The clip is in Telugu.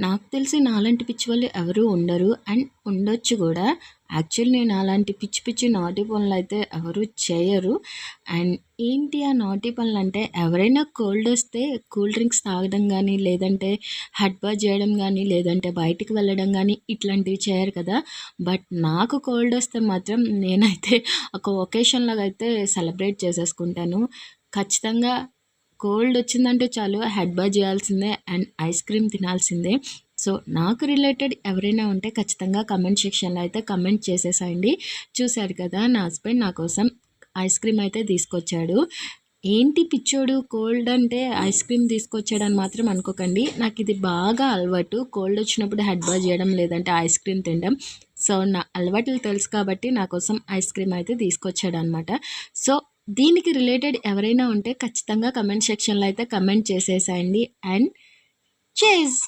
నాకు తెలిసి నాలాంటి పిచ్చి వాళ్ళు ఎవరు ఉండరు. అండ్ ఉండొచ్చు కూడా. యాక్చువల్ నేను అలాంటి పిచ్చి పిచ్చి నాటి పనులు అయితే ఎవరు చేయరు. అండ్ ఏంటి ఆ నాటి పనులు అంటే ఎవరైనా కోల్డ్ వస్తే కూల్ డ్రింక్స్ తాగడం కానీ లేదంటే హెడ్ చేయడం కానీ లేదంటే బయటికి వెళ్ళడం కానీ ఇట్లాంటివి చేయరు కదా. బట్ నాకు కోల్డ్ వస్తే మాత్రం నేనైతే ఒక ఒకేషన్లాగా అయితే సెలబ్రేట్ చేసేసుకుంటాను. ఖచ్చితంగా కోల్డ్ వచ్చిందంటే చాలు హెడ్ బా చేయాల్సిందే అండ్ ఐస్ క్రీమ్ తినాల్సిందే. సో నాకు రిలేటెడ్ ఎవరైనా ఉంటే ఖచ్చితంగా కమెంట్ సెక్షన్లో అయితే కమెంట్ చేసేసాయండి. చూశారు కదా నా హస్బెండ్ నా కోసం ఐస్ క్రీమ్ అయితే తీసుకొచ్చాడు. ఏంటి పిచ్చోడు కోల్డ్ అంటే ఐస్ క్రీమ్ తీసుకొచ్చాడని మాత్రం అనుకోకండి. నాకు ఇది బాగా అలవాటు. కోల్డ్ వచ్చినప్పుడు హెడ్ బా చేయడం లేదంటే ఐస్ క్రీమ్ తినడం. సో నా అలవాట్లు తెలుసు కాబట్టి నా కోసం ఐస్ క్రీమ్ అయితే తీసుకొచ్చాడు అనమాట సో దీనికి రిలేటెడ్ ఎవరైనా ఉంటే ఖచ్చితంగా కమెంట్ సెక్షన్లో అయితే కమెంట్ చేసేసాయండి. And chase!